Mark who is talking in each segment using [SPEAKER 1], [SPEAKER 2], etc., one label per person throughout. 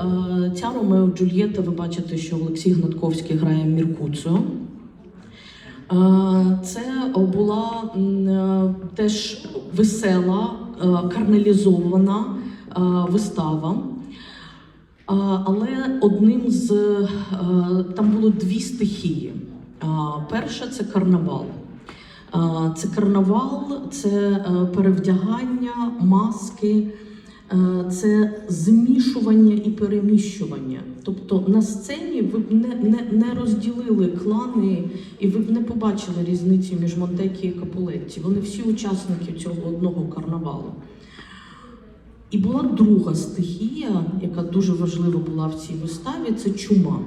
[SPEAKER 1] е, ця Ромео Джульєта, ви бачите, що Олексій Гнатковський грає Міркуцу. Е, Це була е, теж весела, е, карналізована е, вистава. Але одним з е, там було дві стихії. Перша це карнавал. Це карнавал, це е, перевдягання, маски, е, це змішування і переміщування. Тобто на сцені ви б не, не, не розділили клани, і ви б не побачили різниці між Монтекі і Капулетті. Вони всі учасники цього одного карнавалу. І була друга стихія, яка дуже важлива була в цій виставі, це чума.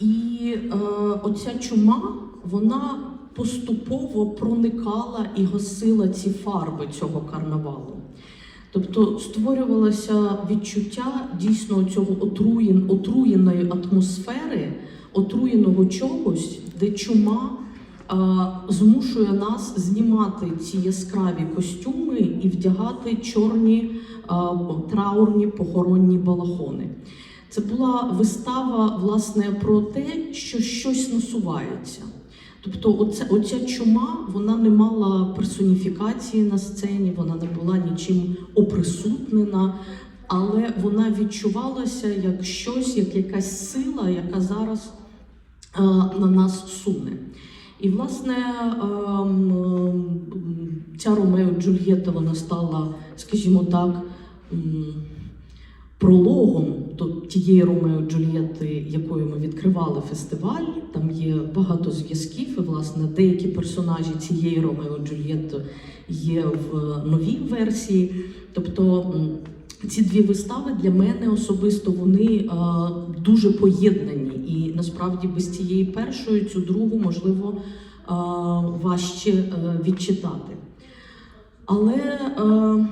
[SPEAKER 1] І е, оця чума, вона поступово проникала і гасила ці фарби цього карнавалу. Тобто створювалося відчуття дійсно цього отруєн, отруєної атмосфери, отруєного чогось, де чума а, змушує нас знімати ці яскраві костюми і вдягати чорні а, траурні похоронні балахони. Це була вистава власне про те, що щось насувається. Тобто, оця, оця чума вона не мала персоніфікації на сцені, вона не була нічим оприсутнена, але вона відчувалася як щось, як якась сила, яка зараз е, на нас суне. І, власне, ем, ем, ця Ромео Джульєта вона стала, скажімо так, прологом до тієї Ромео Джульєти, якою ми відкривали фестиваль. Там є багато зв'язків, і власне деякі персонажі цієї Ромео Джульєти є в новій версії. Тобто ці дві вистави для мене особисто вони е, дуже поєднані, і насправді без цієї першої цю другу можливо е, важче е, відчитати. Але е,